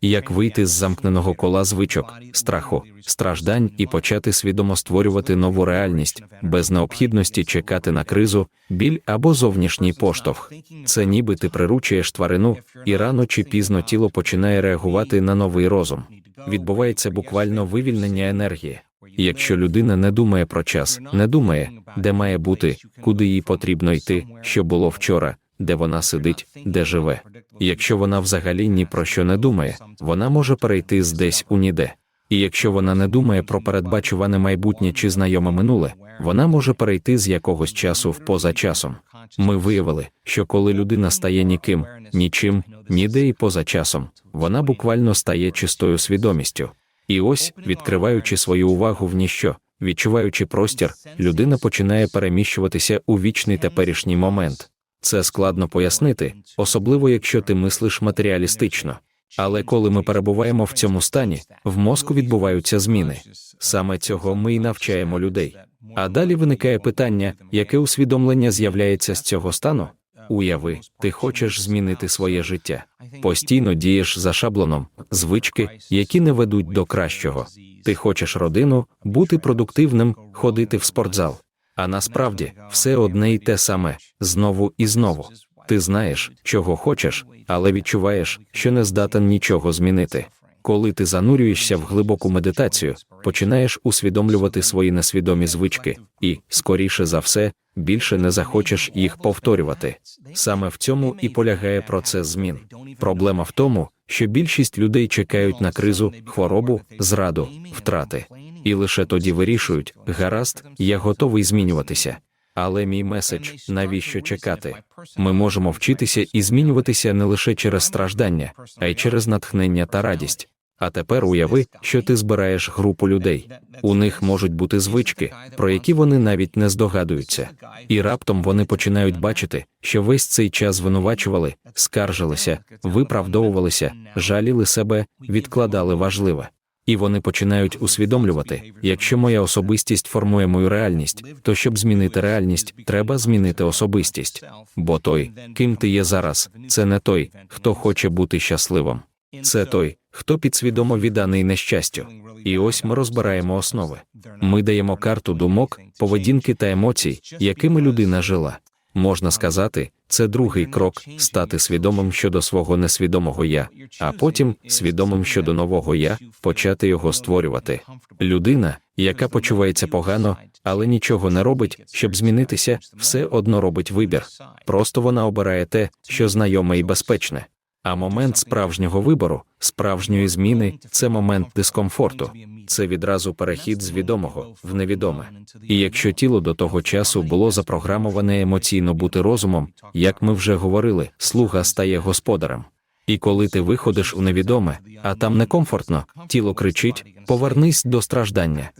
Як вийти з замкненого кола звичок, страху, страждань і почати свідомо створювати нову реальність без необхідності чекати на кризу, біль або зовнішній поштовх. Це ніби ти приручуєш тварину, і рано чи пізно тіло починає реагувати на новий розум. Відбувається буквально вивільнення енергії. Якщо людина не думає про час, не думає, де має бути, куди їй потрібно йти, що було вчора, де вона сидить, де живе. Якщо вона взагалі ні про що не думає, вона може перейти з десь у ніде. І якщо вона не думає про передбачуване майбутнє чи знайоме минуле, вона може перейти з якогось часу в поза часом. Ми виявили, що коли людина стає ніким, нічим, ніде і поза часом, вона буквально стає чистою свідомістю. І ось, відкриваючи свою увагу в ніщо, відчуваючи простір, людина починає переміщуватися у вічний теперішній момент. Це складно пояснити, особливо якщо ти мислиш матеріалістично. Але коли ми перебуваємо в цьому стані, в мозку відбуваються зміни. Саме цього ми й навчаємо людей. А далі виникає питання, яке усвідомлення з'являється з цього стану? Уяви, ти хочеш змінити своє життя. Постійно дієш за шаблоном, звички, які не ведуть до кращого. Ти хочеш родину, бути продуктивним, ходити в спортзал. А насправді все одне й те саме знову і знову. Ти знаєш, чого хочеш, але відчуваєш, що не здатен нічого змінити. Коли ти занурюєшся в глибоку медитацію, починаєш усвідомлювати свої несвідомі звички, і, скоріше за все, більше не захочеш їх повторювати. Саме в цьому і полягає процес змін. Проблема в тому, що більшість людей чекають на кризу, хворобу, зраду, втрати, і лише тоді вирішують, гаразд, я готовий змінюватися. Але мій меседж навіщо чекати? Ми можемо вчитися і змінюватися не лише через страждання, а й через натхнення та радість. А тепер уяви, що ти збираєш групу людей. У них можуть бути звички, про які вони навіть не здогадуються. І раптом вони починають бачити, що весь цей час звинувачували, скаржилися, виправдовувалися, жаліли себе, відкладали важливе. І вони починають усвідомлювати, якщо моя особистість формує мою реальність, то щоб змінити реальність, треба змінити особистість. Бо той, ким ти є зараз, це не той, хто хоче бути щасливим. Це той, хто підсвідомо відданий нещастю. І ось ми розбираємо основи. Ми даємо карту думок, поведінки та емоцій, якими людина жила. Можна сказати, це другий крок стати свідомим щодо свого несвідомого я, а потім свідомим щодо нового я, почати його створювати. Людина, яка почувається погано, але нічого не робить, щоб змінитися, все одно робить вибір. Просто вона обирає те, що знайоме і безпечне. А момент справжнього вибору, справжньої зміни це момент дискомфорту. Це відразу перехід з відомого в невідоме. І якщо тіло до того часу було запрограмоване емоційно бути розумом, як ми вже говорили, слуга стає господарем. І коли ти виходиш у невідоме, а там некомфортно, тіло кричить: повернись до страждання,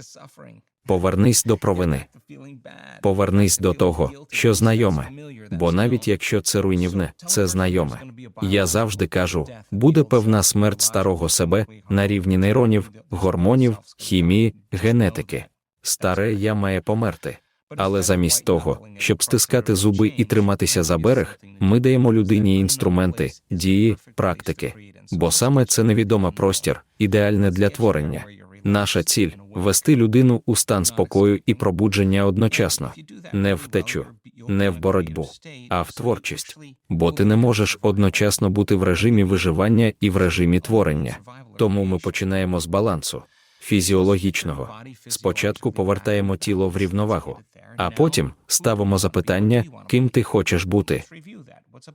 повернись до провини, повернись до того, що знайоме. Бо навіть якщо це руйнівне, це знайоме. Я завжди кажу: буде певна смерть старого себе на рівні нейронів, гормонів, хімії, генетики. Старе я має померти. Але замість того, щоб стискати зуби і триматися за берег, ми даємо людині інструменти, дії, практики. Бо саме це невідомий простір, ідеальне для творення. Наша ціль вести людину у стан спокою і пробудження одночасно, не в втечу, не в боротьбу, а в творчість. Бо ти не можеш одночасно бути в режимі виживання і в режимі творення. Тому ми починаємо з балансу фізіологічного. Спочатку повертаємо тіло в рівновагу, а потім ставимо запитання, ким ти хочеш бути,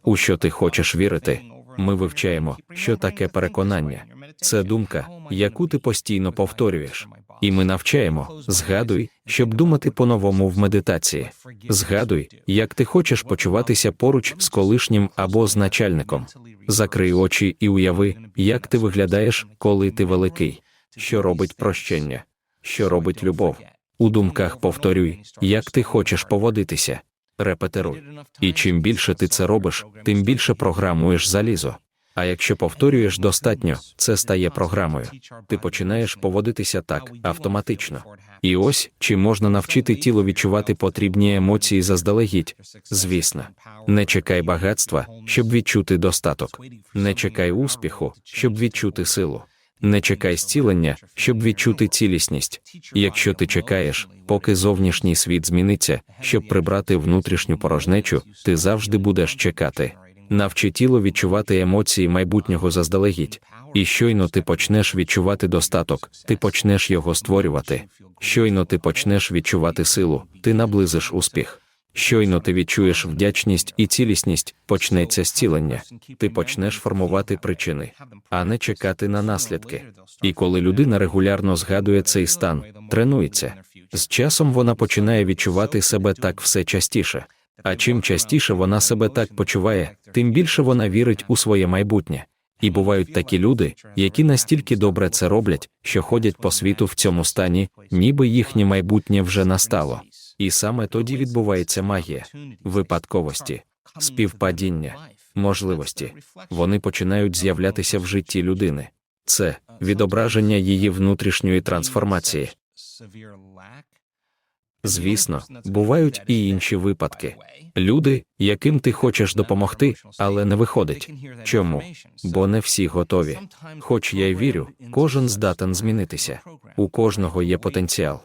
у що ти хочеш вірити. Ми вивчаємо, що таке переконання. Це думка, яку ти постійно повторюєш. І ми навчаємо, згадуй, щоб думати по-новому в медитації. Згадуй, як ти хочеш почуватися поруч з колишнім або з начальником. Закрий очі і уяви, як ти виглядаєш, коли ти великий, що робить прощення, що робить любов. У думках повторюй, як ти хочеш поводитися. Репетируй. І чим більше ти це робиш, тим більше програмуєш залізо. А якщо повторюєш достатньо, це стає програмою. Ти починаєш поводитися так автоматично. І ось чи можна навчити тіло відчувати потрібні емоції заздалегідь? Звісно, не чекай багатства, щоб відчути достаток. Не чекай успіху, щоб відчути силу. Не чекай зцілення, щоб відчути цілісність. Якщо ти чекаєш, поки зовнішній світ зміниться, щоб прибрати внутрішню порожнечу, ти завжди будеш чекати. Навчи тіло відчувати емоції майбутнього заздалегідь. І щойно ти почнеш відчувати достаток, ти почнеш його створювати. Щойно ти почнеш відчувати силу, ти наблизиш успіх. Щойно ти відчуєш вдячність і цілісність, почнеться зцілення. Ти почнеш формувати причини, а не чекати на наслідки. І коли людина регулярно згадує цей стан, тренується, з часом вона починає відчувати себе так все частіше. А чим частіше вона себе так почуває, тим більше вона вірить у своє майбутнє. І бувають такі люди, які настільки добре це роблять, що ходять по світу в цьому стані, ніби їхнє майбутнє вже настало. І саме тоді відбувається магія, випадковості, співпадіння, можливості. Вони починають з'являтися в житті людини. Це відображення її внутрішньої трансформації. Звісно, бувають і інші випадки. Люди, яким ти хочеш допомогти, але не виходить. Чому? Бо не всі готові. Хоч я й вірю, кожен здатен змінитися. У кожного є потенціал.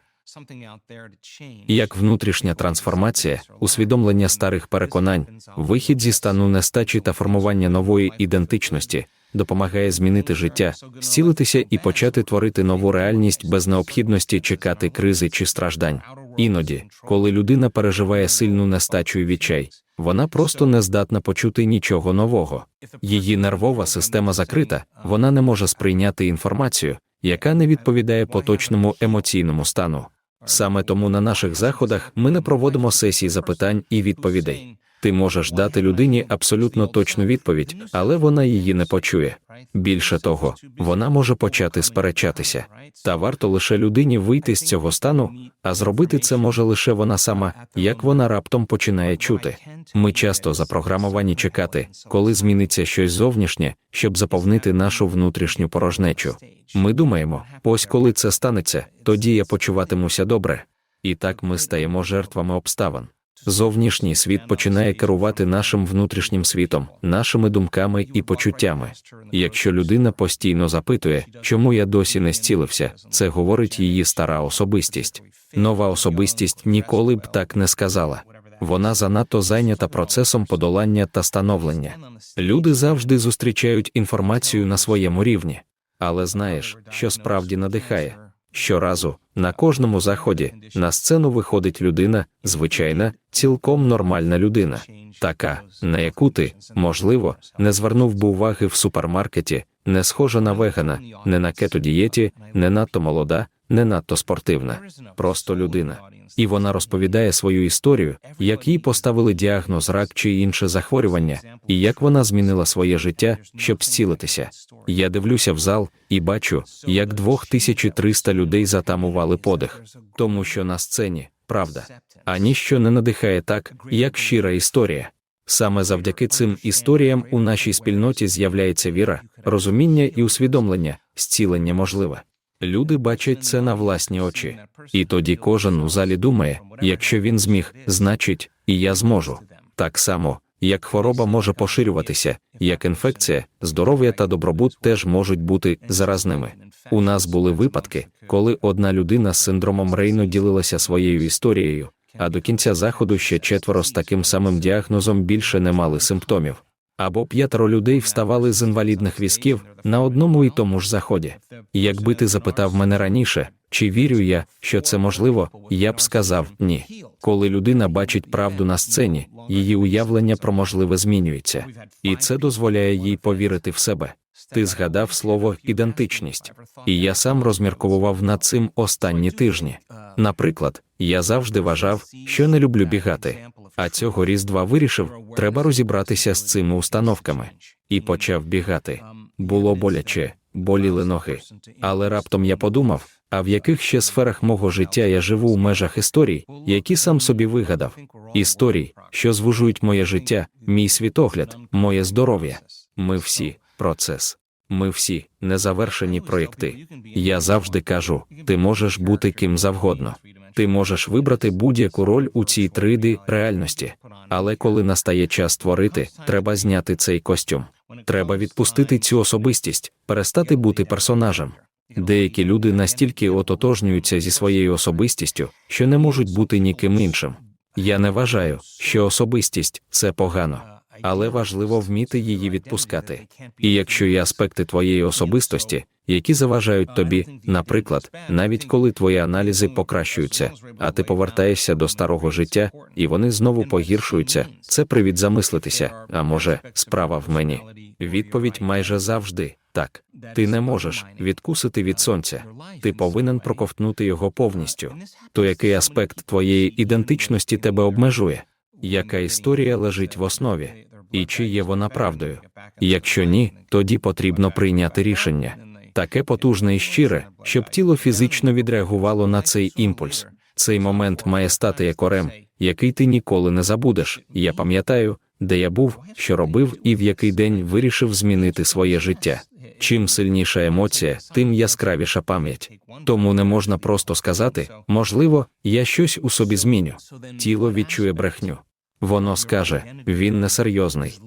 Як внутрішня трансформація, усвідомлення старих переконань, вихід зі стану нестачі та формування нової ідентичності допомагає змінити життя, зцілитися і почати творити нову реальність без необхідності чекати кризи чи страждань. Іноді, коли людина переживає сильну нестачу і відчай, вона просто не здатна почути нічого нового. Її нервова система закрита, вона не може сприйняти інформацію, яка не відповідає поточному емоційному стану. Саме тому на наших заходах ми не проводимо сесії запитань і відповідей. Ти можеш дати людині абсолютно точну відповідь, але вона її не почує. Більше того, вона може почати сперечатися. Та варто лише людині вийти з цього стану, а зробити це може лише вона сама, як вона раптом починає чути. Ми часто запрограмовані чекати, коли зміниться щось зовнішнє, щоб заповнити нашу внутрішню порожнечу. Ми думаємо, ось коли це станеться, тоді я почуватимуся добре. І так ми стаємо жертвами обставин. Зовнішній світ починає керувати нашим внутрішнім світом, нашими думками і почуттями. Якщо людина постійно запитує, чому я досі не зцілився, це говорить її стара особистість. Нова особистість ніколи б так не сказала. Вона занадто зайнята процесом подолання та становлення. Люди завжди зустрічають інформацію на своєму рівні, але знаєш, що справді надихає. Щоразу, на кожному заході, на сцену виходить людина, звичайна, цілком нормальна людина, така, на яку ти, можливо, не звернув би уваги в супермаркеті, не схожа на вегана, не на кетодієті, не надто молода, не надто спортивна, просто людина. І вона розповідає свою історію, як їй поставили діагноз рак чи інше захворювання, і як вона змінила своє життя, щоб зцілитися. Я дивлюся в зал і бачу, як 2300 людей затамували подих, тому що на сцені правда, а ніщо не надихає так, як щира історія. Саме завдяки цим історіям у нашій спільноті з'являється віра, розуміння і усвідомлення, зцілення можливе. Люди бачать це на власні очі, і тоді кожен у залі думає: якщо він зміг, значить, і я зможу. Так само, як хвороба може поширюватися, як інфекція, здоров'я та добробут теж можуть бути заразними. У нас були випадки, коли одна людина з синдромом Рейно ділилася своєю історією, а до кінця заходу ще четверо з таким самим діагнозом більше не мали симптомів. Або п'ятеро людей вставали з інвалідних візків на одному і тому ж заході. Якби ти запитав мене раніше, чи вірю я, що це можливо, я б сказав ні. Коли людина бачить правду на сцені, її уявлення про можливе змінюється, і це дозволяє їй повірити в себе. Ти згадав слово ідентичність, і я сам розмірковував над цим останні тижні. Наприклад, я завжди вважав, що не люблю бігати, а цього різдва вирішив, треба розібратися з цими установками, і почав бігати. Було боляче, боліли ноги. Але раптом я подумав, а в яких ще сферах мого життя я живу в межах історій, які сам собі вигадав, історій, що звужують моє життя, мій світогляд, моє здоров'я. Ми всі процес. Ми всі незавершені проєкти. Я завжди кажу: ти можеш бути ким завгодно. Ти можеш вибрати будь-яку роль у цій 3D реальності. Але коли настає час творити, треба зняти цей костюм. Треба відпустити цю особистість, перестати бути персонажем. Деякі люди настільки ототожнюються зі своєю особистістю, що не можуть бути ніким іншим. Я не вважаю, що особистість це погано, але важливо вміти її відпускати. І якщо є аспекти твоєї особистості, які заважають тобі, наприклад, навіть коли твої аналізи покращуються, а ти повертаєшся до старого життя, і вони знову погіршуються, це привід замислитися. А може, справа в мені? Відповідь майже завжди так. Ти не можеш відкусити від сонця. Ти повинен проковтнути його повністю. То який аспект твоєї ідентичності тебе обмежує? Яка історія лежить в основі? І чи є вона правдою? Якщо ні, тоді потрібно прийняти рішення таке потужне і щире, щоб тіло фізично відреагувало на цей імпульс. Цей момент має стати як орем, який ти ніколи не забудеш. Я пам'ятаю, де я був, що робив, і в який день вирішив змінити своє життя. Чим сильніша емоція, тим яскравіша пам'ять. Тому не можна просто сказати, можливо, я щось у собі зміню. Тіло відчує брехню. Воно скаже, він несерйозний.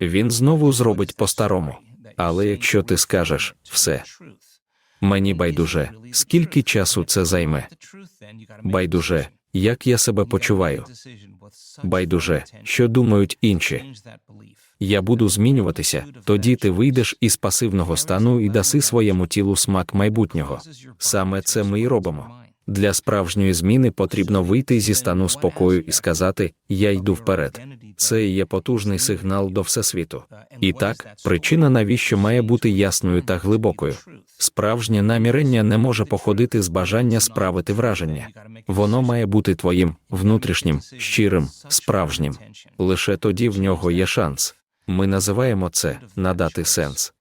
Він знову зробить по-старому. Але якщо ти скажеш все, мені байдуже, скільки часу це займе? Байдуже, як я себе почуваю. Байдуже, що думають інші. Я буду змінюватися, тоді ти вийдеш із пасивного стану і даси своєму тілу смак майбутнього. Саме це ми й робимо. Для справжньої зміни потрібно вийти зі стану спокою і сказати Я йду вперед. Це є потужний сигнал до всесвіту. І так, причина, навіщо має бути ясною та глибокою. Справжнє намірення не може походити з бажання справити враження. Воно має бути твоїм внутрішнім, щирим, справжнім. Лише тоді в нього є шанс. Ми називаємо це надати сенс.